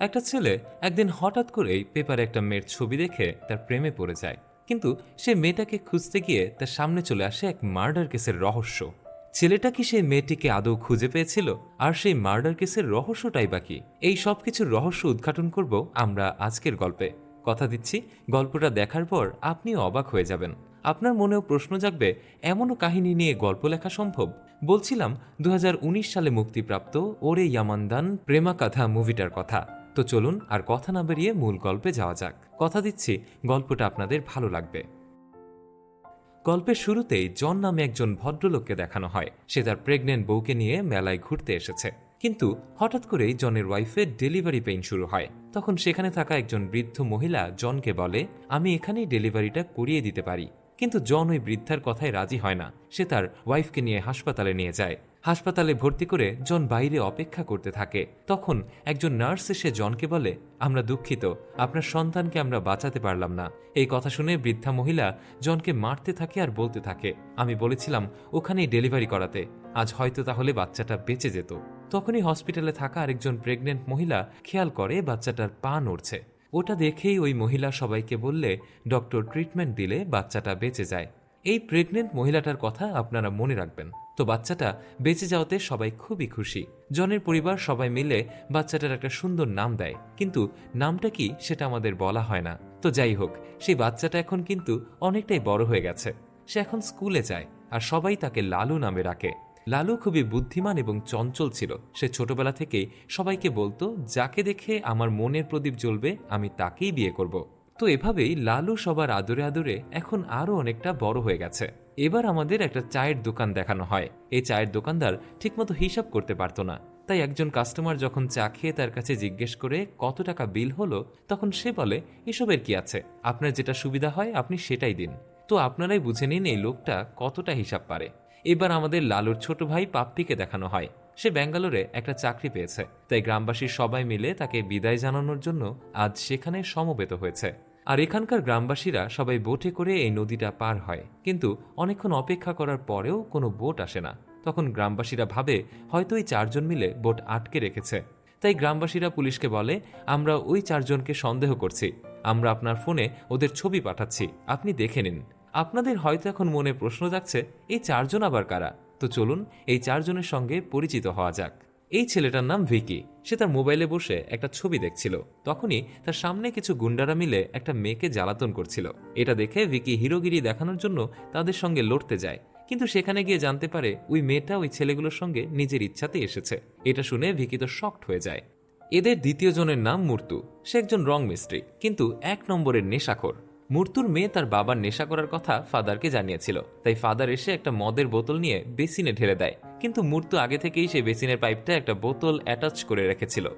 একটা ছেলে একদিন হঠাৎ করেই পেপারে একটা মেয়ের ছবি দেখে তার প্রেমে পড়ে যায়। কিন্তু সে মেয়েটাকে খুঁজতে গিয়ে তার সামনে চলে আসে এক মার্ডার কেসের রহস্য। ছেলেটা কি সেই মেয়েটিকে আদৌ খুঁজে পেয়েছিল? আর সেই মার্ডার কেসের রহস্যটাই বাকি এই সব কিছুর রহস্য উদ্ঘাটন করব আমরা আজকের গল্পে। কথা দিচ্ছি, গল্পটা দেখার পর আপনি অবাক হয়ে যাবেন। আপনার মনেও প্রশ্ন জাগবে, এমনও কাহিনী নিয়ে গল্প লেখা সম্ভব? বলছিলাম দু হাজার উনিশ সালে মুক্তিপ্রাপ্ত ওরে ইয়ামানদান প্রেমা কাথা মুভিটার কথা। তো চলুন আর কথা না বেরিয়ে মূল গল্পে যাওয়া যাক। কথা দিচ্ছি, গল্পটা আপনাদের ভালো লাগবে। গল্পের শুরুতেই জন নামে একজন ভদ্রলোককে দেখানো হয়। সে তার প্রেগনেন্ট বউকে নিয়ে মেলায় ঘুরতে এসেছে। কিন্তু হঠাৎ করেই জনের ওয়াইফের ডেলিভারি পেইন শুরু হয়। তখন সেখানে থাকা একজন বৃদ্ধ মহিলা জনকে বলে, আমি এখানেই ডেলিভারিটা করিয়ে দিতে পারি। কিন্তু জন ওই বৃদ্ধার কথায় রাজি হয় না। সে তার ওয়াইফকে নিয়ে হাসপাতালে নিয়ে যায়। হাসপাতালে ভর্তি করে জন বাইরে অপেক্ষা করতে থাকে। তখন একজন নার্স এসে জনকে বলে, আমরা দুঃখিত, আপনার সন্তানকে আমরা বাঁচাতে পারলাম না। এই কথা শুনে বৃদ্ধা মহিলা জনকে মারতে থাকে আর বলতে থাকে, আমি বলেছিলাম ওখানেই ডেলিভারি করাতে, আজ হয়তো তাহলে বাচ্চাটা বেঁচে যেত। তখনই হসপিটালে থাকা আরেকজন প্রেগনেন্ট মহিলা খেয়াল করে বাচ্চাটার পা নড়ছে। ওটা দেখেই ওই মহিলা সবাইকে বললে, ডক্টর ট্রিটমেন্ট দিলে বাচ্চাটা বেঁচে যায়। এই প্রেগনেন্ট মহিলাটার কথা আপনারা মনে রাখবেন। তো বাচ্চাটা বেঁচে যাওয়াতে সবাই খুবই খুশি। জনের পরিবার সবাই মিলে বাচ্চাটার একটা সুন্দর নাম দেয়। কিন্তু নামটা কি সেটা আমাদের বলা হয় না। তো যাই হোক, সেই বাচ্চাটা এখন কিন্তু অনেকটাই বড় হয়ে গেছে। সে এখন স্কুলে যায় আর সবাই তাকে লালু নামে রাখে লালু খুবই বুদ্ধিমান এবং চঞ্চল ছিল। সে ছোটবেলা থেকেই সবাইকে বলতো, যাকে দেখে আমার মনের প্রদীপ জ্বলবে, আমি তাকেই বিয়ে করব। তো এভাবেই লালু সবার আদরে আদরে এখন আরও অনেকটা বড় হয়ে গেছে। এবার আমাদের একটা চায়ের দোকান দেখানো হয়। এই চায়ের দোকানদার ঠিকমতো হিসাব করতে পারতো না। তাই একজন কাস্টমার যখন চা খেয়ে তার কাছে জিজ্ঞেস করে কত টাকা বিল হলো, তখন সে বলে, এসবের কি আছে? আপনার যেটা সুবিধা হয়, আপনি সেটাই দিন। তো আপনারাই বুঝে নিন এই লোকটা কতটা হিসাব পারে। এবার আমাদের লালুর ছোট ভাই পাপ্পিকে দেখানো হয়। সে ব্যাঙ্গালোরে একটা চাকরি পেয়েছে। তাই গ্রামবাসীর সবাই মিলে তাকে বিদায় জানানোর জন্য আজ সেখানে সমবেত হয়েছে। আর এখানকার গ্রামবাসীরা সবাই বোটে করে এই নদীটা পার হয়। কিন্তু অনেকক্ষণ অপেক্ষা করার পরেও কোনো বোট আসে না। তখন গ্রামবাসীরা ভাবে, হয়তো ওই চারজন মিলে বোট আটকে রেখেছে। তাই গ্রামবাসীরা পুলিশকে বলে, আমরা ওই চারজনকে সন্দেহ করছি। আমরা আপনার ফোনে ওদের ছবি পাঠাচ্ছি। আপনি দেখে নিন। আপনাদের হয়তো এখন মনে প্রশ্ন যাচ্ছে এই চারজন আবার কারা? তো চলুন এই চারজনের সঙ্গে পরিচিত হওয়া যাক। এই ছেলেটার নাম ভিকি। সে তার মোবাইলে বসে একটা ছবি দেখছিল। তখনই তার সামনে কিছু গুন্ডারা মিলে একটা মেয়েকে জ্বালাতন করছিল। এটা দেখে ভিকি হিরোগিরি দেখানোর জন্য তাদের সঙ্গে লড়তে যায়। কিন্তু সেখানে গিয়ে জানতে পারে ওই মেয়েটা ওই ছেলেগুলোর সঙ্গে নিজের ইচ্ছাতে এসেছে। এটা শুনে ভিকি তো শক্ট হয়ে যায়। এদের দ্বিতীয় জনের নাম মূর্তু। সে একজন রং মিস্ত্রি, কিন্তু এক নম্বরের নেশাখোর। মূর্তুর মেয়ে তার বাবার নেশা করার কথা ফাদারকে জানিয়েছিল। তাই ফাদার এসে একটা মদের বোতল নিয়ে বেসিনে ঢেলে দেয়। কিন্তু মূর্তু আগে থেকেই সে বেসিনের পাইপটা একটা বোতল অ্যাটাচ করে রেখেছিল।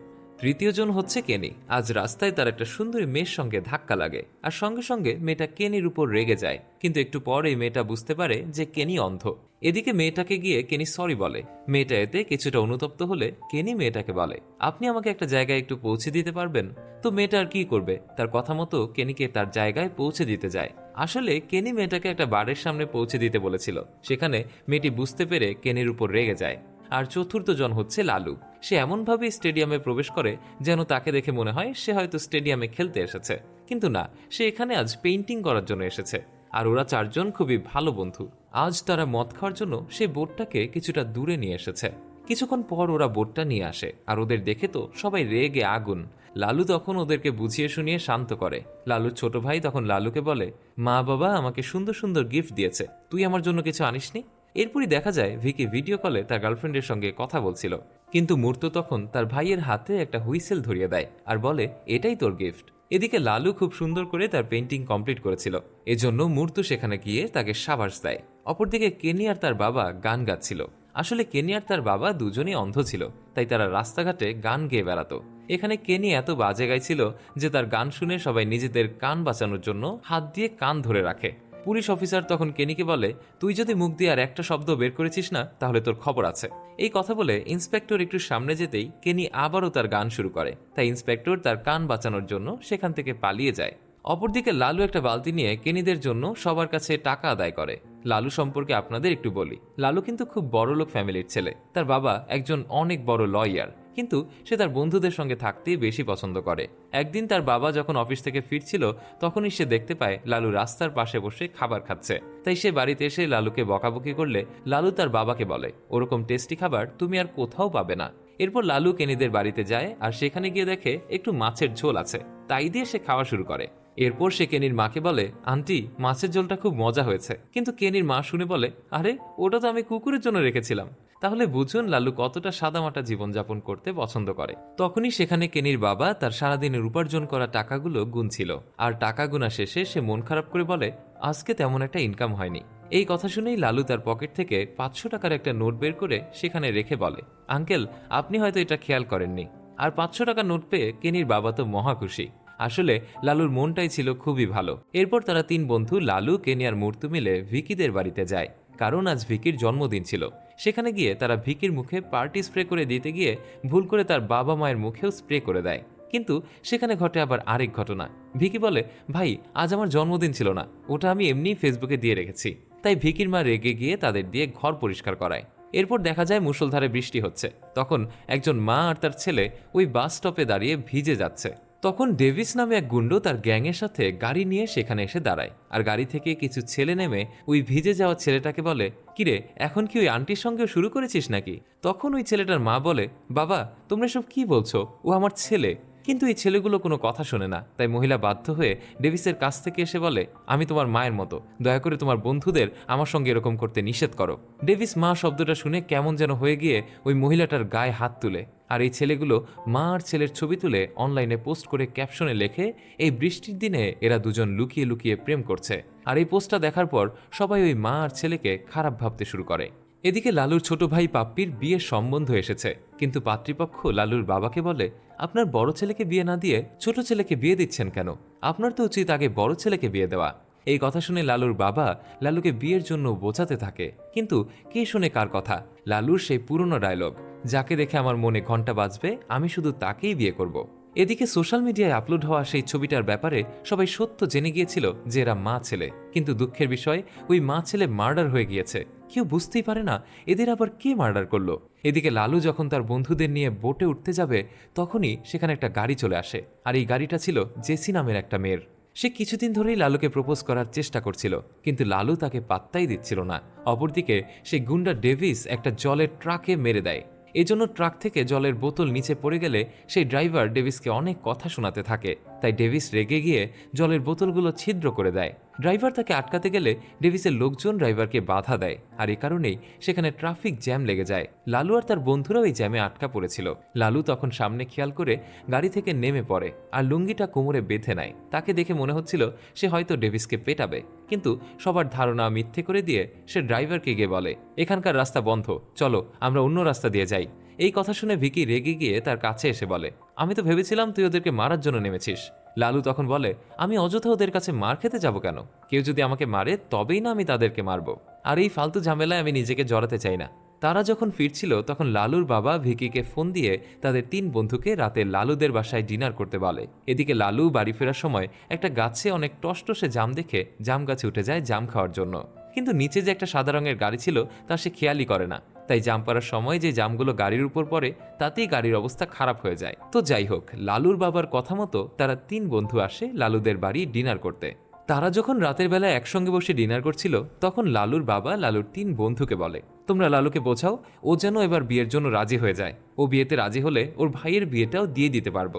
তৃতীয় জন হচ্ছে কেনি। আজ রাস্তায় তার একটা সুন্দরী মেয়ের সঙ্গে ধাক্কা লাগে। আর সঙ্গে সঙ্গে মেয়েটা কেনির উপর রেগে যায়। কিন্তু একটু পর এই মেয়েটা বুঝতে পারে যে কেনি অন্ধ। এদিকে মেয়েটাকে গিয়ে কেনি সরি বলে। মেয়েটা এতে কিছুটা অনুতপ্ত হলে কেনি মেয়েটাকে বলে, আপনি আমাকে একটা জায়গায় একটু পৌঁছে দিতে পারবেন? তো মেয়েটা আর কি করবে? তার কথা মতো কেনিকে তার জায়গায় পৌঁছে দিতে যায়। আসলে কেনি মেয়েটাকে একটা বাড়ির সামনে পৌঁছে দিতে বলেছিল। সেখানে মেয়েটি বুঝতে পেরে কেনির উপর রেগে যায়। আর চতুর্থ জন হচ্ছে লালু। সে এমনভাবে স্টেডিয়ামে প্রবেশ করে যেন তাকে দেখে মনে হয় সে হয়তো স্টেডিয়ামে খেলতে এসেছে। কিন্তু না, সে এখানে আজ পেইন্টিং করার জন্য এসেছে। আর ওরা চারজন খুবই ভালো বন্ধু। আজ তারা মদ খাওয়ার জন্য সে বোটটাকে কিছুটা দূরে নিয়ে এসেছে। কিছুক্ষণ পর ওরা বোটটা নিয়ে আসে, আর ওদের দেখে তো সবাই রেগে আগুন। লালু তখন ওদেরকে বুঝিয়ে শুনিয়ে শান্ত করে। লালুর ছোট ভাই তখন লালুকে বলে, মা বাবা আমাকে সুন্দর সুন্দর গিফট দিয়েছে। তুই আমার জন্য কিছু আনিসনি? এরপরই দেখা যায় ভিকি ভিডিও কলে তার গার্লফ্রেন্ডের সঙ্গে কথা বলছিল। কিন্তু মূর্ত তখন তার ভাইয়ের হাতে একটা হুইসেল ধরিয়ে দেয় আর বলে, এটাই তোর গিফট। এদিকে লালু খুব সুন্দর করে তার পেন্টিং কমপ্লিট করেছিল। এজন্য মূর্ত সেখানে গিয়ে তাকে সাবাস দেয়। অপরদিকে কেনি আর তার বাবা গান গাচ্ছিল। আসলে কেনি আর তার বাবা দুজনেই অন্ধ ছিল, তাই তারা রাস্তাঘাটে গান গেয়ে বেড়াতো। এখানে কেনি এত বাজে গাইছিল যে তার গান শুনে সবাই নিজেদের কান বাঁচানোর জন্য হাত দিয়ে কান ধরে রাখে। পুলিশ অফিসার তখন কেনিকে বলে, তুই যদি মুখ দিয়ে আর একটা শব্দ বের করেছিস না, তাহলে তোর খবর আছে। এই কথা বলে ইন্সপেক্টর একটু সামনে যেতেই কেনি আবারও তার গান শুরু করে। তাই ইন্সপেক্টর তার কান বাঁচানোর জন্য সেখান থেকে পালিয়ে যায়। অপরদিকে লালু একটা বালতি নিয়ে কেনিদের জন্য সবার কাছে টাকা আদায় করে। লালু সম্পর্কে আপনাদের একটু বলি। লালু কিন্তু খুব বড় লোক ফ্যামিলির ছেলে। তার বাবা একজন অনেক বড় লয়ার। কিন্তু সে তার বন্ধুদের সঙ্গে থাকতেই বেশি পছন্দ করে। একদিন তার বাবা যখন অফিস থেকে ফিরছিল, তখনই সে দেখতে পায় লালু রাস্তার পাশে বসে খাবার খাচ্ছে। তাই সে বাড়িতে এসে লালুকে বকাবকি করলে লালু তার বাবাকে বলে, ওরকম টেস্টি খাবার তুমি আর কোথাও পাবে না। এরপর লালু কেনিদের বাড়িতে যায় আর সেখানে গিয়ে দেখে একটু মাছের ঝোল আছে। তাই দিয়ে সে খাওয়া শুরু করে। এরপর সে কেনির মাকে বলে, আন্টি, মাছের ঝোলটা খুব মজা হয়েছে। কিন্তু কেনির মা শুনে বলে, আরে, ওটা তো আমি কুকুরের জন্য রেখেছিলাম। তাহলে বুঝুন লালু কতটা সাদামাটা জীবনযাপন করতে পছন্দ করে। তখনই সেখানে কেনির বাবা তার সারাদিনের উপার্জন করা টাকাগুলো গুনছিল। আর টাকা গুনা শেষে সে মন খারাপ করে বলে, আজকে তেমন একটা ইনকাম হয়নি। এই কথা শুনেই লালু তার পকেট থেকে পাঁচশো টাকার একটা নোট বের করে সেখানে রেখে বলে, আঙ্কেল, আপনি হয়তো এটা খেয়াল করেননি। আর পাঁচশো টাকা নোট পেয়ে কেনির বাবা তো মহা খুশি। আসলে লালুর মনটাই ছিল খুবই ভালো। এরপর তারা তিন বন্ধু লালু, কেনিয়ার মূর্তি মিলে ভিকিদের বাড়িতে যায়। কারণ আজ ভিকির জন্মদিন ছিল। সেখানে গিয়ে তারা ভিকির মুখে পার্টি স্প্রে করে দিতে গিয়ে ভুল করে তার বাবা মায়ের মুখেও স্প্রে করে দেয়। কিন্তু সেখানে ঘটে আবার আরেক ঘটনা। ভিকি বলে, ভাই, আজ আমার জন্মদিন ছিল না। ওটা আমি এমনিই ফেসবুকে দিয়ে রেখেছি। তাই ভিকির মা রেগে গিয়ে তাদের দিয়ে ঘর পরিষ্কার করায়। এরপর দেখা যায় মুষলধারে বৃষ্টি হচ্ছে। তখন একজন মা আর তার ছেলে ওই বাস স্টপে দাঁড়িয়ে ভিজে যাচ্ছে। তখন ডেভিস নামে এক গুন্ড তার গ্যাংয়ের সাথে গাড়ি নিয়ে সেখানে এসে দাঁড়ায়। আর গাড়ি থেকে কিছু ছেলে নেমে ওই ভিজে যাওয়া ছেলেটাকে বলে, কিরে, এখন কি ওই আন্টির সঙ্গেও শুরু করেছিস নাকি? তখন ওই ছেলেটার মা বলে, বাবা, তোমরা সব কি বলছো? ও আমার ছেলে। কিন্তু এই ছেলেগুলো কোনো কথা শোনে না। তাই মহিলা বাধ্য হয়ে ডেভিসের কাছ থেকে এসে বলে, আমি তোমার মায়ের মতো। দয়া করে তোমার বন্ধুদের আমার সঙ্গে এরকম করতে নিষেধ করো। ডেভিস মা শব্দটা শুনে কেমন যেন হয়ে গিয়ে ওই মহিলাটার গায়ে হাত তুলে। আর এই ছেলেগুলো মা আর ছেলের ছবি তুলে অনলাইনে পোস্ট করে ক্যাপশনে লেখে, এই বৃষ্টির দিনে এরা দুজন লুকিয়ে লুকিয়ে প্রেম করছে। আর এই পোস্টটা দেখার পর সবাই ওই মা আর ছেলেকে খারাপ ভাবতে শুরু করে। এদিকে লালুর ছোট ভাই পাপ্পির বিয়ের সম্বন্ধ এসেছে। কিন্তু পাত্রীপক্ষ লালুর বাবাকে বলে, আপনার বড় ছেলেকে বিয়ে না দিয়ে ছোট ছেলেকে বিয়ে দিচ্ছেন কেন? আপনার তো উচিত আগে বড় ছেলেকে বিয়ে দেওয়া। এই কথা শুনে লালুর বাবা লালুকে বিয়ের জন্য বোঝাতে থাকে। কিন্তু কে শুনে কার কথা? লালুর সেই পুরনো ডায়লগ যাকে দেখে আমার মনে ঘণ্টা বাজবে, আমি শুধু তাকেই বিয়ে করব। এদিকে সোশ্যাল মিডিয়ায় আপলোড হওয়া সেই ছবিটার ব্যাপারে সবাই সত্য জেনে গিয়েছিল যে এরা মা ছেলে। কিন্তু দুঃখের বিষয়, ওই মা ছেলে মার্ডার হয়ে গিয়েছে। কেউ বুঝতেই পারে না, এদের আবার কে মার্ডার করল? এদিকে লালু যখন তার বন্ধুদের নিয়ে বোটে উঠতে যাবে, তখনই সেখানে একটা গাড়ি চলে আসে। আর এই গাড়িটা ছিল জেসি নামের একটা মেয়ের। সে কিছুদিন ধরেই লালুকে প্রপোজ করার চেষ্টা করছিল, কিন্তু লালু তাকে পাত্তাই দিচ্ছিল না। অপরদিকে সে গুন্ডা ডেভিস একটা জলের ট্রাকে মেরে দেয়। এজন্য ট্রাক থেকে জলের বোতল নিচে পড়ে গেলে সেই ড্রাইভার ডেভিসকে অনেক কথা শোনাতে থাকে। তাই ডেভিস রেগে গিয়ে জলের বোতলগুলো ছিদ্র করে দেয়। ড্রাইভার তাকে আটকাতে গেলে ডেভিসের লোকজন ড্রাইভারকে বাধা দেয়, আর এ কারণেই সেখানে ট্রাফিক জ্যাম লেগে যায়। লালু আর তার বন্ধুরাও এই জ্যামে আটকা পড়েছিল। লালু তখন সামনে খেয়াল করে গাড়ি থেকে নেমে পড়ে, আর লুঙ্গিটা কোমরে বেঁধে নেয়। তাকে দেখে মনে হচ্ছিল সে হয়তো ডেভিসকে পেটাবে, কিন্তু সবার ধারণা মিথ্যে করে দিয়ে সে ড্রাইভারকে গিয়ে বলে, এখানকার রাস্তা বন্ধ, চলো আমরা অন্য রাস্তা দিয়ে যাই। এই কথা শুনে ভিকি রেগে গিয়ে তার কাছে এসে বলে, আমি তো ভেবেছিলাম তুই ওদেরকে মারার জন্য নেমেছিস। লালু তখন বলে, আমি অযথা ওদের কাছে মার খেতে যাব কেন? কেউ যদি আমাকে মারে, তবেই না আমি তাদেরকে মারব। আর এই ফালতু ঝামেলায় আমি নিজেকে জড়াতে চাই না। তারা যখন ফিরছিল, তখন লালুর বাবা ভিকিকে ফোন দিয়ে তাদের তিন বন্ধুকে রাতে লালুদের বাসায় ডিনার করতে বলে। এদিকে লালু বাড়ি ফেরার সময় একটা গাছে অনেক টসটসে জাম দেখে জাম গাছে উঠে যায় জাম খাওয়ার জন্য। কিন্তু নিচে যে একটা সাদা রঙের গাড়ি ছিল, তা সে খেয়ালই করে না। তাই জাম পাড়ার সময় যে জামগুলো গাড়ির উপর পড়ে, তাতেই গাড়ির অবস্থা খারাপ হয়ে যায়। তো যাই হোক, লালুর বাবার কথা মতো তারা তিন বন্ধু আসে লালুদের বাড়ি ডিনার করতে। তারা যখন রাতের বেলা একসঙ্গে বসে ডিনার করছিল, তখন লালুর বাবা লালুর তিন বন্ধুকে বলে, তোমরা লালুকে বোঝাও, ও যেন এবার বিয়ের জন্য রাজি হয়ে যায়। ও বিয়েতে রাজি হলে ওর ভাইয়ের বিয়েটাও দিয়ে দিতে পারব।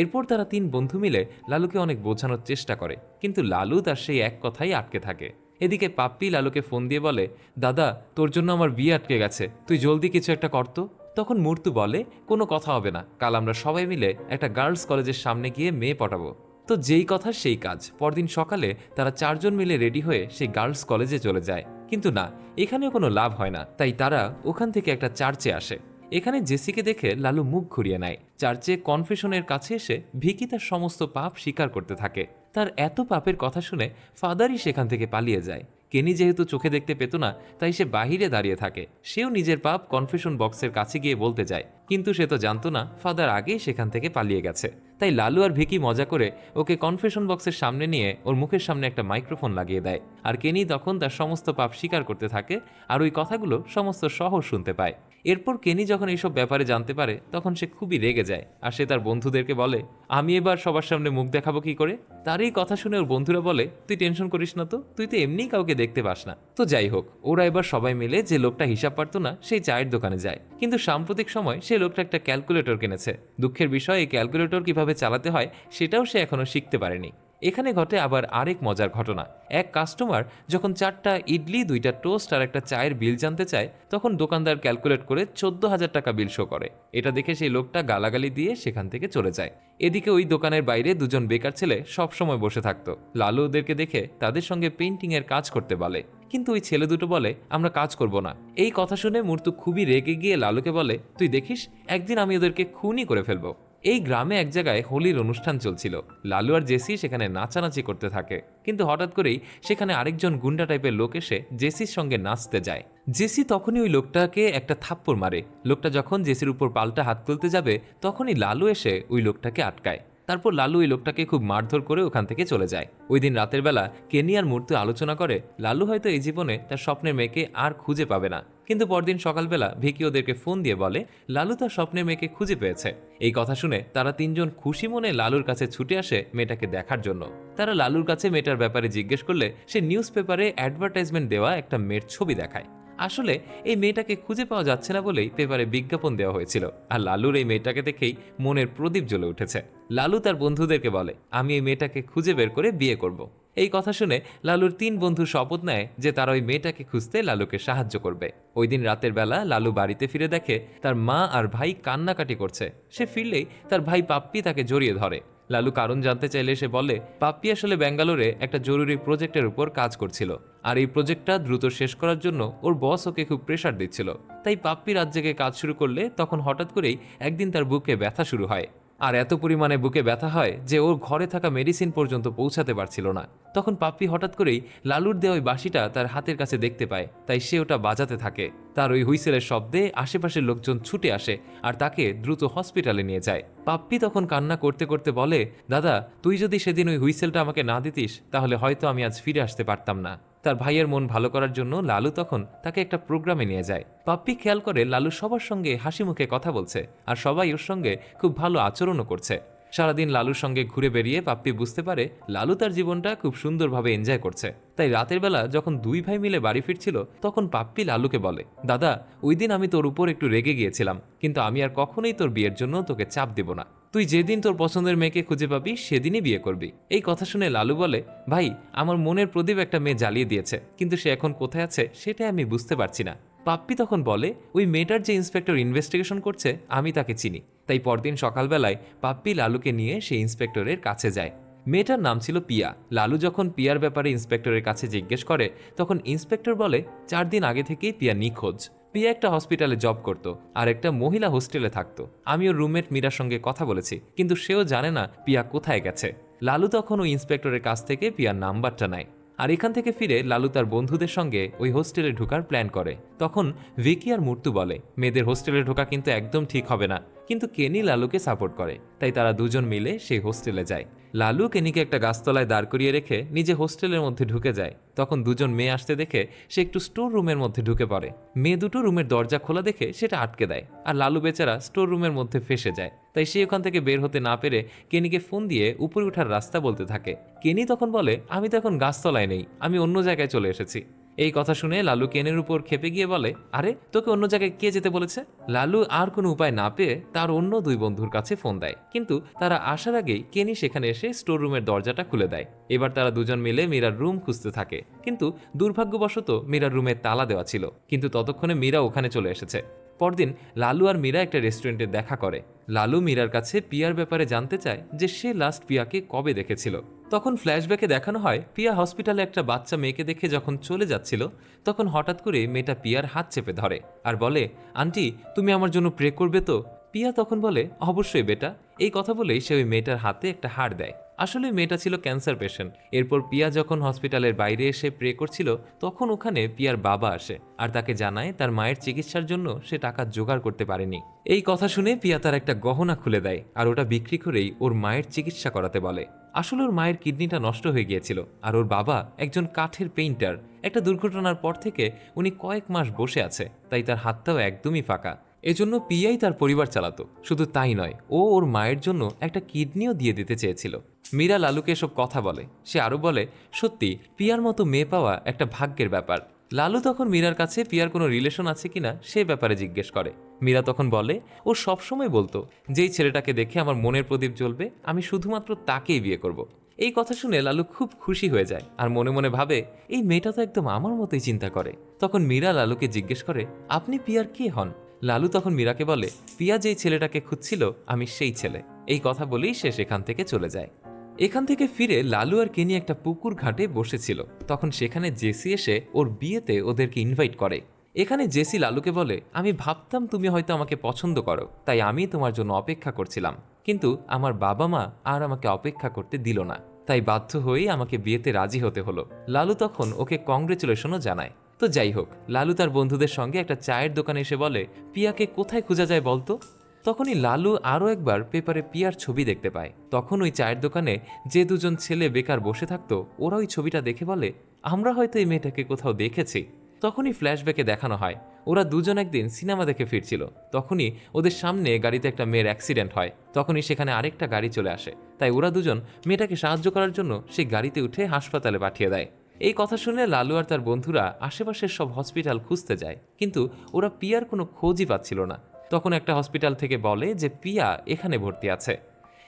এরপর তারা তিন বন্ধু মিলে লালুকে অনেক বোঝানোর চেষ্টা করে, কিন্তু লালু তার সেই এক কথাই আটকে থাকে। এদিকে পাপ্পি লালুকে ফোন দিয়ে বলে, দাদা, তোর জন্য আমার বিয়ে আটকে গেছে। তুই জলদি কিছু একটা করতো তখন মূর্তু বলে, কোনো কথা হবে না। কাল আমরা সবাই মিলে একটা গার্লস কলেজের সামনে গিয়ে মেয়ে পটাবো। তো যেই কথা সেই কাজ। পরদিন সকালে তারা চারজন মিলে রেডি হয়ে সেই গার্লস কলেজে চলে যায়। কিন্তু না, এখানেও কোনো লাভ হয় না। তাই তারা ওখান থেকে একটা চার্চে আসে। এখানে জেসিকে দেখে লালু মুখ ঘুরিয়ে নেয়। চার্চে কনফেশনের কাছে এসে ভিকি তার সমস্ত পাপ স্বীকার করতে থাকে। তার এত পাপের কথা শুনে ফাদারই সেখান থেকে পালিয়ে যায়। কেনি যেহেতু চোখে দেখতে পেত না, তাই সে বাহিরে দাঁড়িয়ে থাকে। সেও নিজের পাপ কনফেশন বক্সের কাছে গিয়ে বলতে যায়, কিন্তু সে তো জানতো না ফাদার আগেই সেখান থেকে পালিয়ে গেছে। তাই লালু আর ভিকি মজা করে ওকে কনফেশন বক্সের সামনে নিয়ে ওর মুখের সামনে একটা মাইক্রোফোন লাগিয়ে দেয়। আর কেনি তখন তার সমস্ত পাপ স্বীকার করতে থাকে আর ওই কথাগুলো সমস্ত শহর শুনতে পায়। এরপর কেনি যখন এইসব ব্যাপারে জানতে পারে, তখন সে খুবই রেগে যায় আর সে তার বন্ধুদেরকে বলে, আমি এবার সবার সামনে মুখ দেখাবো কি করে? তার এই কথা শুনে ওর বন্ধুরা বলে, তুই টেনশন করিস না তো, তুই তো এমনিই কাউকে দেখতে পাস না। তো যাই হোক, ওরা এবার সবাই মিলে যে লোকটা হিসাব পারতো না, সেই চায়ের দোকানে যায়। কিন্তু সাম্প্রতিক সময় সে লোকটা একটা ক্যালকুলেটর কিনেছে। দুঃখের বিষয়, এই ক্যালকুলেটর কীভাবে চালাতে হয়, সেটাও সে এখনও শিখতে পারেনি। এখানে ঘটে আবার আরেক মজার ঘটনা। এক কাস্টমার যখন চারটা ইডলি, দুইটা টোস্ট আর একটা চায়ের বিল জানতে চায়, তখন দোকানদার ক্যালকুলেট করে চোদ্দ হাজার টাকা বিল শো করে। এটা দেখে সেই লোকটা গালাগালি দিয়ে সেখান থেকে চলে যায়। এদিকে ওই দোকানের বাইরে দুজন বেকার ছেলে সবসময় বসে থাকতো। লালু ওদেরকে দেখে তাদের সঙ্গে পেন্টিং এর কাজ করতে বলে। কিন্তু ওই ছেলে দুটো বলে, আমরা কাজ করব না। এই কথা শুনে মূর্তু খুবই রেগে গিয়ে লালুকে বলে, তুই দেখিস, একদিন আমি ওদেরকে খুনই করে ফেলব। এই গ্রামে এক জায়গায় হোলির অনুষ্ঠান চলছিল। লালু আর জেসি সেখানে নাচানাচি করতে থাকে। কিন্তু হঠাৎ করেই সেখানে আরেকজন গুন্ডা টাইপের লোক এসে জেসির সঙ্গে নাচতে যায়। জেসি তখনই ওই লোকটাকে একটা থাপ্পড় মারে। লোকটা যখন জেসির উপর পাল্টা হাত তুলতে যাবে, তখনই লালু এসে ওই লোকটাকে আটকায়। তারপর লালু ওই লোকটাকে খুব মারধর করে ওখান থেকে চলে যায়। ওই দিন রাতের বেলা কেনি আর মূর্তি আলোচনা করে, লালু হয়তো এই জীবনে তার স্বপ্নের মেয়েকে আর খুঁজে পাবে না। কিন্তু পরদিন সকালবেলা ভিকি ওদেরকে ফোন দিয়ে বলে, লালু তার স্বপ্নের মেয়েকে খুঁজে পেয়েছে। এই কথা শুনে তারা তিনজন খুশি মনে লালুর কাছে ছুটে আসে মেয়েটাকে দেখার জন্য। তারা লালুর কাছে মেয়েটার ব্যাপারে জিজ্ঞেস করলে সে নিউজ পেপারে অ্যাডভার্টাইজমেন্ট দেওয়া একটা মেয়ের ছবি দেখায়। আসলে এই মেয়েটাকে খুঁজে পাওয়া যাচ্ছে না বলেই পেপারে বিজ্ঞাপন দেওয়া হয়েছিল, আর লালুর এই মেয়েটাকে দেখেই মনের প্রদীপ জ্বলে উঠেছে। লালু তার বন্ধুদেরকে বলে, আমি এই মেয়েটাকে খুঁজে বের করে বিয়ে করব। এই কথা শুনে লালুর তিন বন্ধু শপথ নেয় যে তারা ওই মেয়েটাকে খুঁজতে লালুকে সাহায্য করবে। ওই দিন রাতের বেলা লালু বাড়িতে ফিরে দেখে তার মা আর ভাই কান্নাকাটি করছে। সে ফিরলেই তার ভাই পাপ্পি তাকে জড়িয়ে ধরে। লালু কারণ জানতে চাইলে সে বলে, পাপ্পি আসলে ব্যাঙ্গালোরে একটা জরুরি প্রজেক্টের উপর কাজ করছিল আর এই প্রজেক্টটা দ্রুত শেষ করার জন্য ওর বস ওকে খুব প্রেশার দিচ্ছিল। তাই পাপ্পি জেগে কাজ শুরু করলে তখন হঠাৎ করেই একদিন তার বুকে ব্যথা শুরু হয়। আর এত পরিমাণে বুকে ব্যথা হয় যে ওর ঘরে থাকা মেডিসিন পর্যন্ত পৌঁছাতে পারছিল না। তখন পাপ্পি হঠাৎ করেই লালুর দেওয়া ওই বাঁশিটা তার হাতের কাছে দেখতে পায়, তাই সে ওটা বাজাতে থাকে। তার ওই হুইসেলের শব্দে আশেপাশের লোকজন ছুটে আসে আর তাকে দ্রুত হসপিটালে নিয়ে যায়। পাপ্পি তখন কান্না করতে করতে বলে, দাদা, তুই যদি সেদিন ওই হুইসেলটা আমাকে না দিতিস, তাহলে হয়তো আমি আজ ফিরে আসতে পারতাম না। তার ভাইয়ের মন ভালো করার জন্য লালু তখন তাকে একটা প্রোগ্রামে নিয়ে যায়। পাপ্পি খেয়াল করে লালু সবার সঙ্গে হাসি মুখে কথা বলছে আর সবাই ওর সঙ্গে খুব ভালো আচরণও করছে। সারাদিন লালুর সঙ্গে ঘুরে বেরিয়ে পাপ্পি বুঝতে পারে লালু তার জীবনটা খুব সুন্দরভাবে এনজয় করছে। তাই রাতের বেলা যখন দুই ভাই মিলে বাড়ি ফিরছিল, তখন পাপ্পি লালুকে বলে, দাদা, ওই দিন আমি তোর উপর একটু রেগে গিয়েছিলাম, কিন্তু আমি আর কখনোই তোর বিয়ের জন্য তোকে চাপ দেব না। তুই যেদিন তোর পছন্দের মেয়েকে খুঁজে পাবি, সেদিনই বিয়ে করবি। এই কথা শুনে লালু বলে, ভাই, আমার মনের প্রদীপ একটা মেয়ে জ্বালিয়ে দিয়েছে, কিন্তু সে এখন কোথায় আছে সেটাই আমি বুঝতে পারছি না। পাপ্পি তখন বলে, ওই মেয়েটার যে ইন্সপেক্টর ইনভেস্টিগেশন করছে, আমি তাকে চিনি। তাই পরদিন সকালবেলায় পাপ্পি লালুকে নিয়ে সেই ইন্সপেক্টরের কাছে যায়। মেয়েটার নাম ছিল পিয়া। লালু যখন পিয়ার ব্যাপারে ইন্সপেক্টরের কাছে জিজ্ঞেস করে, তখন ইন্সপেক্টর বলে, চার দিন আগে থেকেই পিয়া নিখোঁজ। পিয়া একটা হসপিটালে জব করত আর একটা মহিলা হোস্টেলে থাকতো। আমি ওর রুমমেট মীরার সঙ্গে কথা বলেছি, কিন্তু সেও জানে না পিয়া কোথায় গেছে। লালু তখন ওই ইন্সপেক্টরের কাছ থেকে পিয়ার নাম্বারটা নেয়। আর এখান থেকে ফিরে লালু তার বন্ধুদের সঙ্গে ওই হোস্টেলে ঢোকার প্ল্যান করে। তখন ভিকি আর মূর্তু বলে, মেয়েদের হোস্টেলে ঢোকা কিন্তু একদম ঠিক হবে না। কিন্তু কেনি লালুকে সাপোর্ট করে, তাই তারা দুজন মিলে সেই হোস্টেলে যায়। লালু কেনিকে একটা গাছতলায় দাঁড় করিয়ে রেখে নিজে হোস্টেলের মধ্যে ঢুকে যায়। তখন দুজন মেয়ে আসতে দেখে সে একটু স্টোর রুমের মধ্যে ঢুকে পড়ে। মেয়ে দুটো রুমের দরজা খোলা দেখে সেটা আটকে দেয় আর লালু বেচারা স্টোর রুমের মধ্যে ফেসে যায়। তাই সে ওখান থেকে বের হতে না পেরে কেনিকে ফোন দিয়ে উপরে ওঠার রাস্তা বলতে থাকে। কেনি তখন বলে, আমি তো এখন গাছতলায় নেই, আমি অন্য জায়গায় চলে এসেছি। এই কথা শুনে লালু কেনের উপর খেপে গিয়ে বলে, আরে, তোকে অন্য জায়গায় কে যেতে বলেছে? লালু আর কোনো উপায় না পেয়ে তার অন্য দুই বন্ধুর কাছে ফোন দেয়। কিন্তু তারা আসার আগেই কেনি সেখানে এসে স্টোর রুমের দরজাটা খুলে দেয়। এবার তারা দুজন মিলে মীরার রুম খুঁজতে থাকে। কিন্তু দুর্ভাগ্যবশত মীরার রুমে তালা দেওয়া ছিল। কিন্তু ততক্ষণে মীরা ওখানে চলে এসেছে। পরদিন লালু আর মীরা একটা রেস্টুরেন্টে দেখা করে। লালু মীরার কাছে পিয়ার ব্যাপারে জানতে চায় যে সে লাস্ট পিয়াকে কবে দেখেছিল। তখন ফ্ল্যাশব্যাকে দেখানো হয়, পিয়া হসপিটালে একটা বাচ্চা মেয়েকে দেখে যখন চলে যাচ্ছিল, তখন হঠাৎ করে মেয়েটা পিয়ার হাত চেপে ধরে আর বলে, আন্টি, তুমি আমার জন্য প্রে করবে তো? পিয়া তখন বলে, অবশ্যই বেটা। এই কথা বলেই সে ওই মেয়েটার হাতে একটা হাড় দেয়। আসলে মেয়েটা ছিল ক্যান্সার পেশেন্ট এরপর পিয়া যখন হসপিটালের বাইরে এসে প্রে করছিল, তখন ওখানে পিয়ার বাবা আসে আর তাকে জানায় তার মায়ের চিকিৎসার জন্য সে টাকা জোগাড় করতে পারেনি। এই কথা শুনে পিয়া তার একটা গহনা খুলে দেয় আর ওটা বিক্রি করেই ওর মায়ের চিকিৎসা করাতে বলে। আসলে ওর মায়ের কিডনিটা নষ্ট হয়ে গিয়েছিল আর ওর বাবা একজন কাঠের পেইন্টার। একটা দুর্ঘটনার পর থেকে উনি কয়েক মাস বসে আছে, তাই তার হাতটাও একদমই ফাঁকা। এজন্য পিয়াই তার পরিবার চালাতো, শুধু তাই নয়, ও ওর মায়ের জন্য একটা কিডনিও দিয়ে দিতে চেয়েছিল। মীরা লালুকে এসব কথা বলে, সে আরও বলে, সত্যি, পিয়ার মতো মেয়ে পাওয়া একটা ভাগ্যের ব্যাপার। লালু তখন মীরার কাছে পিয়ার কোনো রিলেশন আছে কিনা সে ব্যাপারে জিজ্ঞেস করে। মীরা তখন বলে, ও সবসময় বলতো, যেই ছেলেটাকে দেখে আমার মনের প্রদীপ জ্বলবে, আমি শুধুমাত্র তাকেই বিয়ে করব। এই কথা শুনে লালু খুব খুশি হয়ে যায় আর মনে মনে ভাবে, এই মেয়েটা তো একদম আমার মতোই চিন্তা করে তখন মীরা লালুকে জিজ্ঞেস করে, আপনি পিয়ার কে হন লালু তখন মীরাকে বলে, পিয়া যেই ছেলেটাকে খুঁজছিল, আমি সেই ছেলে এই কথা বলেই সে সেখান থেকে চলে যায়। এখান থেকে ফিরে লালু আর কেনি একটা পুকুর ঘাটে বসেছিল। তখন সেখানে জেসি এসে ওর বিয়েতে ওদেরকে ইনভাইট করে। এখানে জেসি লালুকে বলে, আমি ভাবতাম তুমি হয়তো আমাকে পছন্দ করো, তাই আমি তোমার জন্য অপেক্ষা করছিলাম। কিন্তু আমার বাবা মা আর আমাকে অপেক্ষা করতে দিল না। তাই বাধ্য হয়েই আমাকে বিয়েতে রাজি হতে হলো। লালু তখন ওকে কংগ্রেচুলেশনও জানায়। তো যাই হোক, লালু তার বন্ধুদের সঙ্গে একটা চায়ের দোকানে এসে বলে, পিয়াকে কোথায় খোঁজা যায় বলতো? তখনই লালু আরও একবার পেপারে পিয়ার ছবি দেখতে পায়। তখন ওই চায়ের দোকানে যে দুজন ছেলে বেকার বসে থাকতো ওরা ওই ছবিটা দেখে বলে, আমরা হয়তো এই মেয়েটাকে কোথাও দেখেছি। তখনই ফ্ল্যাশব্যাকে দেখানো হয়, ওরা দুজন একদিন সিনেমা দেখে ফিরছিল। তখনই ওদের সামনে গাড়িতে একটা মেয়ের অ্যাক্সিডেন্ট হয়। তখনই সেখানে আরেকটা গাড়ি চলে আসে। তাই ওরা দুজন মেয়েটাকে সাহায্য করার জন্য সেই গাড়িতে উঠে হাসপাতালে পাঠিয়ে দেয়। এই কথা শুনে লালু আর তার বন্ধুরা আশেপাশের সব হসপিটাল খুঁজতে যায়। কিন্তু ওরা পিয়ার কোনো খোঁজই পাচ্ছিল না। তখন একটা হসপিটাল থেকে বলে যে, পিয়া এখানে ভর্তি আছে।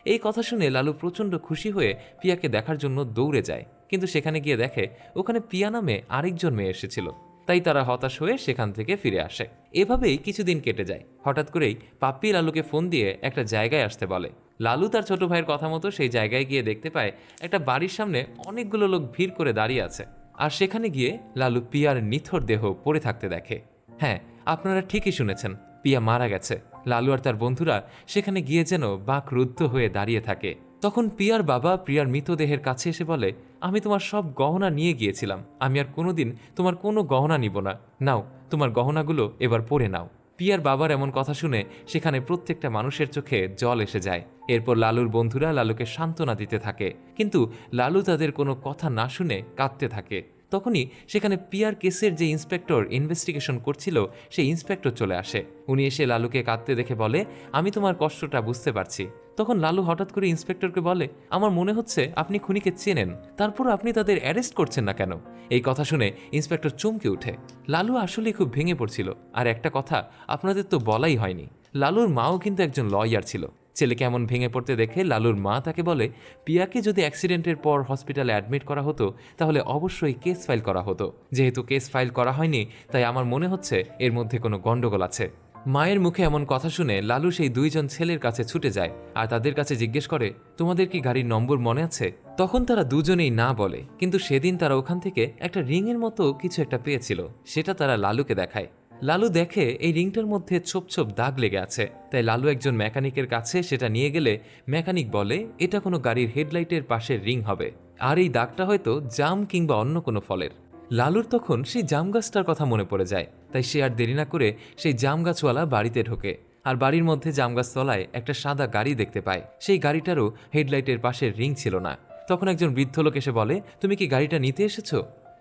এই কথা শুনে লালু প্রচণ্ড খুশি হয়ে পিয়াকে দেখার জন্য দৌড়ে যায়। কিন্তু সেখানে গিয়ে দেখে ওখানে পিয়া নামে আরেকজন মেয়ে এসেছিল। তাই তারা হতাশ হয়ে সেখান থেকে ফিরে আসে। এভাবেই কিছুদিন কেটে যায়। হঠাৎ করেই পাপ্পি লালুকে ফোন দিয়ে একটা জায়গায় আসতে বলে। লালু তার ছোট ভাইয়ের কথা মতো সেই জায়গায় গিয়ে দেখতে পায় একটা বাড়ির সামনে অনেকগুলো লোক ভিড় করে দাঁড়িয়ে আছে। আর সেখানে গিয়ে লালু পিয়ার নিথর দেহ পড়ে থাকতে দেখে। হ্যাঁ আপনারা ঠিকই শুনেছেন। পিয়া মারা গেছে। লালু আর তার বন্ধুরা সেখানে গিয়ে যেন বাক রুদ্ধ হয়ে দাঁড়িয়ে থাকে। তখন পিয়ার বাবা প্রিয়ার মৃতদেহের কাছে এসে বলে, আমি তোমার সব গহনা নিয়ে গিয়েছিলাম। আমি আর কোনোদিন তোমার কোনো গহনা নিব না। নাও, তোমার গহনাগুলো এবার পরে নাও। পিয়ার বাবার এমন কথা শুনে সেখানে প্রত্যেকটা মানুষের চোখে জল এসে যায়। এরপর লালুর বন্ধুরা লালুকে সান্ত্বনা দিতে থাকে। কিন্তু লালু তাদের কোনো কথা না শুনে কাঁদতে থাকে। তখনই সেখানে পিয়ার কেসের যে ইন্সপেক্টর ইনভেস্টিগেশন করছিল, সেই ইন্সপেক্টর চলে আসে। উনি এসে লালুকে কাঁদতে দেখে বলে, আমি তোমার কষ্টটা বুঝতে পারছি। তখন লালু হঠাৎ করে ইন্সপেক্টরকে বলে, আমার মনে হচ্ছে আপনি খুনিকে চেনেন। তারপর আপনি তাদের অ্যারেস্ট করছেন না কেন? এই কথা শুনে ইন্সপেক্টর চমকে উঠে। লালু আসলেই খুব ভেঙে পড়ছিল। আর একটা কথা, আপনাদের তো বলাই হয়নি। লালুর মাও কিন্তু একজন লয়ার ছিল। ছেলেকে এমন ভেঙে পড়তে দেখে লালুর মা তাকে বলে, পিয়াকে যদি অ্যাক্সিডেন্টের পর হসপিটালে অ্যাডমিট করা হতো, তাহলে অবশ্যই কেস ফাইল করা হতো। যেহেতু কেস ফাইল করা হয়নি, তাই আমার মনে হচ্ছে এর মধ্যে কোনো গণ্ডগোল আছে। মায়ের মুখে এমন কথা শুনে লালু সেই দুইজন ছেলের কাছে ছুটে যায় আর তাদের কাছে জিজ্ঞেস করে, তোমাদের কি গাড়ির নম্বর মনে আছে? তখন তারা দুজনেই না বলে, কিন্তু সেদিন তারা ওখান থেকে একটা রিংয়ের মতো কিছু একটা পেয়েছিল, সেটা তারা লালুকে দেখায়। লালু দেখে এই রিংটার মধ্যে ছোপ ছোপ দাগ লেগে আছে। তাই লালু একজন মেকানিকের কাছে সেটা নিয়ে গেলে মেকানিক বলে, এটা কোনো গাড়ির হেডলাইটের পাশের রিং হবে। আর এই দাগটা হয়তো জাম কিংবা অন্য কোনো ফলের। লালুর তখন সেই জাম গাছটার কথা মনে পড়ে যায়। তাই সে আর দেরি না করে সেই জাম গাছওয়ালা বাড়িতে ঢোকে। আর বাড়ির মধ্যে জাম গাছ তলায় একটা সাদা গাড়ি দেখতে পায়। সেই গাড়িটারও হেডলাইটের পাশের রিং ছিল না। তখন একজন বৃদ্ধ লোক এসে বলে, তুমি কি গাড়িটা নিতে এসেছ?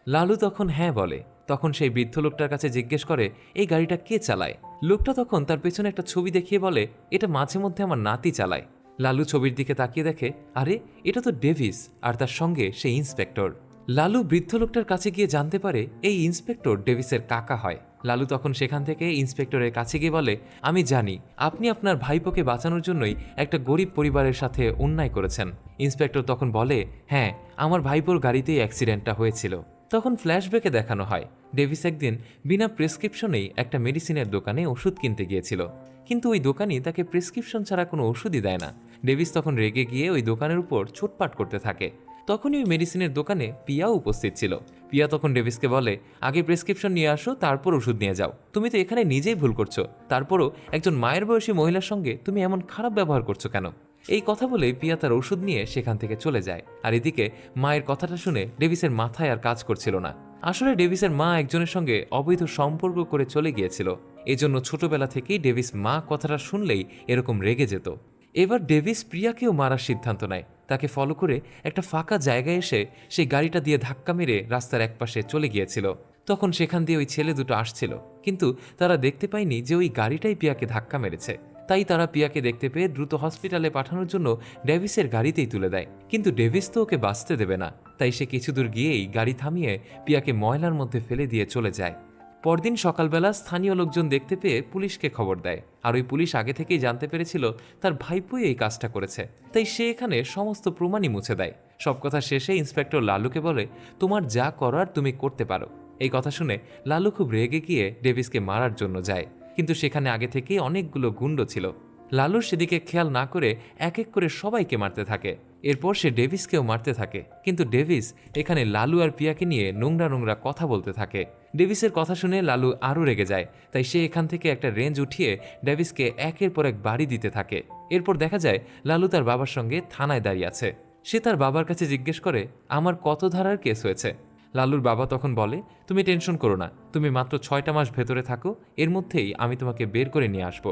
লালু তখন হ্যাঁ বলে। তখন সেই বৃদ্ধ লোকটার কাছে জিজ্ঞেস করে, এই গাড়িটা কে চালায়? লোকটা তখন তার পেছনে একটা ছবি দেখিয়ে বলে, এটা মাঝে মধ্যে আমার নাতি চালায়। লালু ছবির দিকে তাকিয়ে দেখে, আরে, এটা তো ডেভিস। আর তার সঙ্গে সেই ইন্সপেক্টর। লালু বৃদ্ধ লোকটার কাছে গিয়ে জানতে পারে, এই ইন্সপেক্টর ডেভিসের কাকা হয়। লালু তখন সেখান থেকে ইন্সপেক্টরের কাছে গিয়ে বলে, আমি জানি, আপনি আপনার ভাইপোকে বাঁচানোর জন্যই একটা গরিব পরিবারের সাথে অন্যায় করেছেন। ইন্সপেক্টর তখন বলে হ্যাঁ আমার ভাইপোর গাড়িতেই অ্যাক্সিডেন্টটা হয়েছিল। তখন ফ্ল্যাশব্যাকে দেখানো হয়। ডেভিস একদিন বিনা প্রেসক্রিপশনেই একটা মেডিসিনের দোকানে ওষুধ কিনতে গিয়েছিল। কিন্তু ওই দোকানি তাকে প্রেসক্রিপশন ছাড়া কোনো ওষুধই দেয় না। ডেভিস তখন রেগে গিয়ে ওই দোকানের উপর ছোটপাট করতে থাকে। তখনই ওই মেডিসিনের দোকানে পিয়াও উপস্থিত ছিল। পিয়া তখন ডেভিসকে বলে, আগে প্রেসক্রিপশন নিয়ে আসো, তারপর ওষুধ নিয়ে যাও। তুমি তো এখানে নিজেই ভুল করছ। তারপরও একজন মায়ের বয়সী মহিলার সঙ্গে তুমি এমন খারাপ ব্যবহার করছ কেন? এই কথা বলে পিয়া তার ওষুধ নিয়ে সেখান থেকে চলে যায়। আর এদিকে মায়ের কথাটা শুনে ডেভিসের মাথায় আর কাজ করছিল না। আসলে ডেভিসের মা একজনের সঙ্গে অবৈধ সম্পর্ক করে চলে গিয়েছিল। এজন্য ছোটবেলা থেকেই ডেভিস মা কথাটা শুনলেই এরকম রেগে যেত। এবার ডেভিস প্রিয়াকেও মারার সিদ্ধান্ত নেয়। তাকে ফলো করে একটা ফাঁকা জায়গায় এসে সেই গাড়িটা দিয়ে ধাক্কা মেরে রাস্তার একপাশে চলে গিয়েছিল। তখন সেখান দিয়ে ওই ছেলে দুটো আসছিল। কিন্তু তারা দেখতে পায়নি যে ওই গাড়িটাই পিয়াকে ধাক্কা মেরেছে। তাই তারা পিয়াকে দেখতে পেয়ে দ্রুত হসপিটালে পাঠানোর জন্য ডেভিসের গাড়িতেই তুলে দেয়। কিন্তু ডেভিস তো ওকে বাঁচতে দেবে না। তাই সে কিছু দূর গিয়েই গাড়ি থামিয়ে পিয়াকে ময়লার মধ্যে ফেলে দিয়ে চলে যায়। পরদিন সকালবেলা স্থানীয় লোকজন দেখতে পেয়ে পুলিশকে খবর দেয়। আর ওই পুলিশ আগে থেকেই জানতে পেরেছিল তার ভাইপুই এই কাজটা করেছে। তাই সে এখানে সমস্ত প্রমাণই মুছে দেয়। সব কথা শেষে ইন্সপেক্টর লালুকে বলে, তোমার যা করার তুমি করতে পারো। এই কথা শুনে লালু খুব রেগে গিয়ে ডেভিসকে মারার জন্য যায়। কিন্তু সেখানে আগে থেকেই অনেকগুলো গুন্ড ছিল। লালুর সেদিকে খেয়াল না করে এক এক করে সবাইকে মারতে থাকে। এরপর সে ডেভিসকেও মারতে থাকে। কিন্তু ডেভিস এখানে লালু আর পিয়াকে নিয়ে নোংরা নোংরা কথা বলতে থাকে। ডেভিসের কথা শুনে লালু আরও রেগে যায়। তাই সে এখান থেকে একটা রেঞ্জ উঠিয়ে ডেভিসকে একের পর এক বাড়ি দিতে থাকে। এরপর দেখা যায়, লালু তার বাবার সঙ্গে থানায় দাঁড়িয়ে আছে। সে তার বাবার কাছে জিজ্ঞেস করে, আমার কত ধারার কেস হয়েছে? লালুর বাবা তখন বলে, তুমি টেনশন করো না, তুমি মাত্র ছয়টা মাস ভেতরে থাকো, এর মধ্যেই আমি তোমাকে বের করে নিয়ে আসব।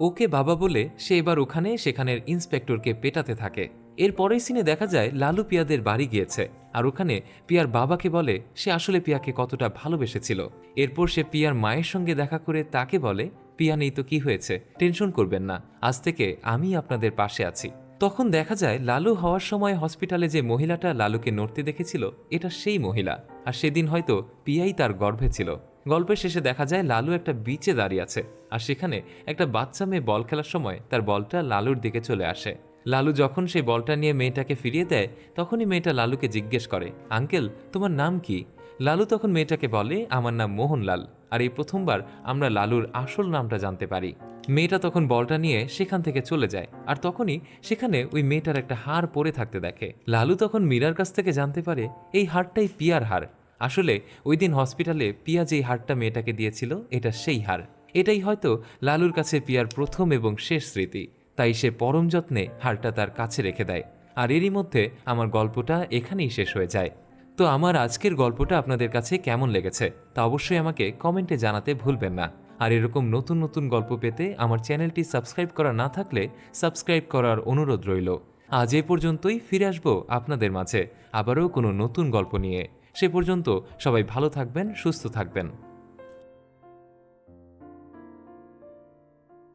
ওকে বাবা বলে, সে এবার ওখানে, সেখানের ইন্সপেক্টরকে পেটাতে থাকে। এর পরের সিনে দেখা যায়, লালু পিয়াদের বাড়ি গিয়েছে, আর ওখানে পিয়ার বাবাকে বলে, সে আসলে পিয়াকে কতটা ভালোবেসেছিল। এরপর সে পিয়ার মায়ের সঙ্গে দেখা করে তাকে বলে, পিয়া নেই তো কি হয়েছে? টেনশন করবেন না, আজ থেকে আমি আপনাদের পাশে আছি। তখন দেখা যায় লালু হওয়ার সময় হসপিটালে যে মহিলাটা লালুকে নড়তে দেখেছিল, এটা সেই মহিলা। আর সেদিন হয়তো পিয়াই তার গর্ভে ছিল। গল্পের শেষে দেখা যায় লালু একটা বিচে দাঁড়িয়ে আছে। আর সেখানে একটা বাচ্চা মেয়ে বল খেলার সময় তার বলটা লালুর দিকে চলে আসে। লালু যখন সেই বলটা নিয়ে মেয়েটাকে ফিরিয়ে দেয়, তখনই মেয়েটা লালুকে জিজ্ঞেস করে, আঙ্কেল, তোমার নাম কি? লালু তখন মেয়েটাকে বলে, আমার নাম মোহনলাল, আর এই প্রথমবার আমরা লালুর আসল নামটা জানতে পারি। মেয়েটা তখন বলটা নিয়ে সেখান থেকে চলে যায়, আর তখনই সেখানে ওই মেয়েটার একটা হার পরে থাকতে দেখে। লালু তখন মীরার কাছ থেকে জানতে পারে, এই হারটাই পিয়ার হার আসলে ওই দিন হসপিটালে পিয়া যেই হারটা মেয়েটাকে দিয়েছিল, এটা সেই হার এটাই হয়তো লালুর কাছে পিয়ার প্রথম এবং শেষ স্মৃতি। তাই সে পরম যত্নে হারটা তার কাছে রেখে দেয়। আর এরই মধ্যে আমার গল্পটা এখানেই শেষ হয়ে যায়। তো আমার আজকের গল্পটা আপনাদের কাছে কেমন লেগেছে তা অবশ্যই আমাকে কমেন্টে জানাতে ভুলবেন না। আর এরকম নতুন নতুন গল্প পেতে আমার চ্যানেলটি সাবস্ক্রাইব করা না থাকলে সাবস্ক্রাইব করার অনুরোধ রইল। আজ এ পর্যন্তই ফিরে আসব আপনাদের মাঝে আবারও কোনো নতুন গল্প নিয়ে। সে পর্যন্ত সবাই ভালো থাকবেন, সুস্থ থাকবেন।